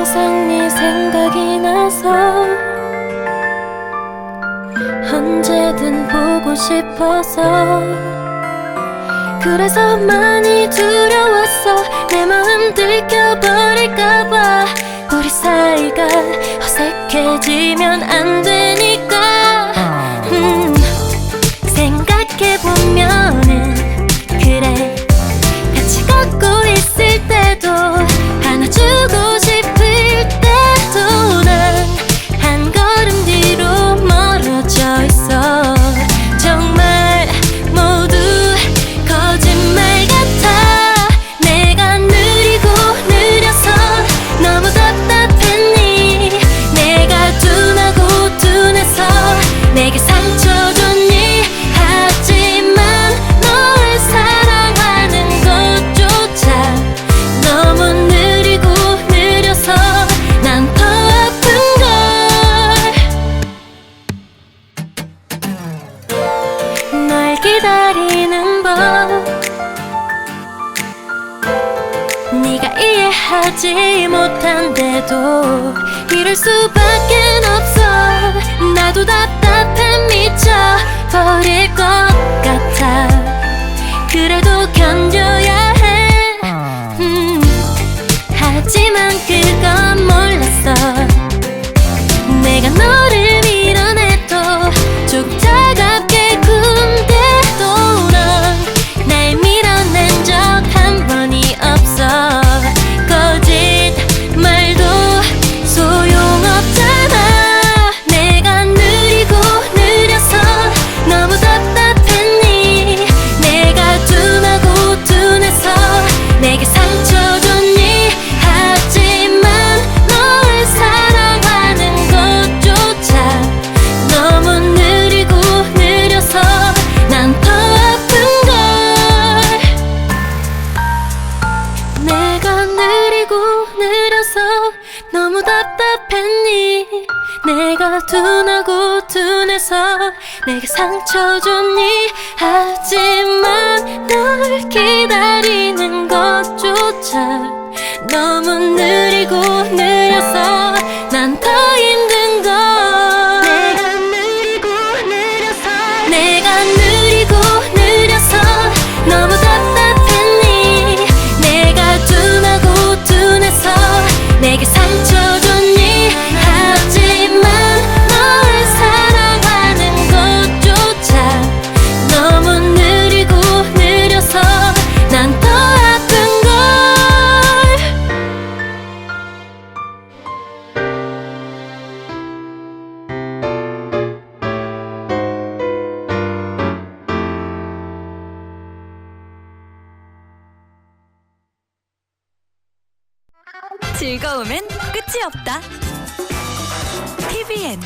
항상 네 생각이 나서 언제든 보고 싶어서 그래서 많이 두려웠어. 하지 못한데도 이럴 수밖에 없어. 나도 답답해 미쳐 버릴 것 같아. 그래도 너무 답답했니? 내가 둔하고 둔해서 내가 상처 줬니? 하지만 널 기다리는 것조차 너무 느리고 느려서 난 더 힘든 걸. 내가 느리고 느려서 내가 즐거움엔 끝이 없다. TVN